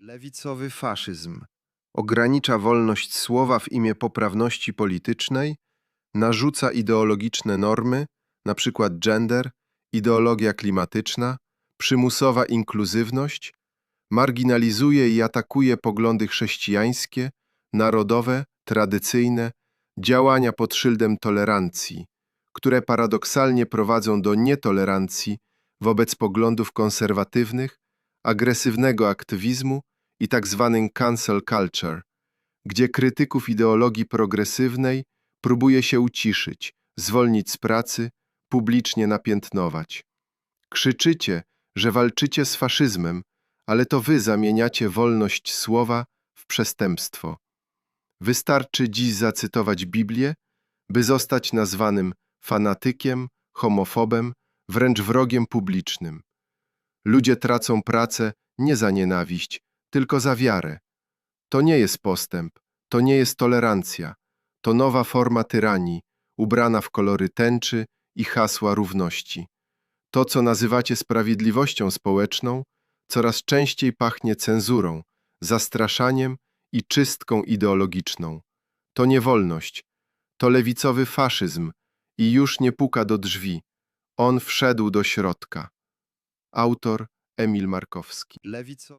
Lewicowy faszyzm ogranicza wolność słowa w imię poprawności politycznej, narzuca ideologiczne normy, np. gender, ideologia klimatyczna, przymusowa inkluzywność, marginalizuje i atakuje poglądy chrześcijańskie, narodowe, tradycyjne, działania pod szyldem tolerancji, które paradoksalnie prowadzą do nietolerancji wobec poglądów konserwatywnych, agresywnego aktywizmu i tzw. cancel culture, gdzie krytyków ideologii progresywnej próbuje się uciszyć, zwolnić z pracy, publicznie napiętnować. Krzyczycie, że walczycie z faszyzmem, ale to wy zamieniacie wolność słowa w przestępstwo. Wystarczy dziś zacytować Biblię, by zostać nazwanym fanatykiem, homofobem, wręcz wrogiem publicznym. Ludzie tracą pracę nie za nienawiść, tylko za wiarę. To nie jest postęp, to nie jest tolerancja, to nowa forma tyranii, ubrana w kolory tęczy i hasła równości. To, co nazywacie sprawiedliwością społeczną, coraz częściej pachnie cenzurą, zastraszaniem i czystką ideologiczną. To nie wolność, to lewicowy faszyzm i już nie puka do drzwi. On wszedł do środka. Autor Emil Markowski. Lewico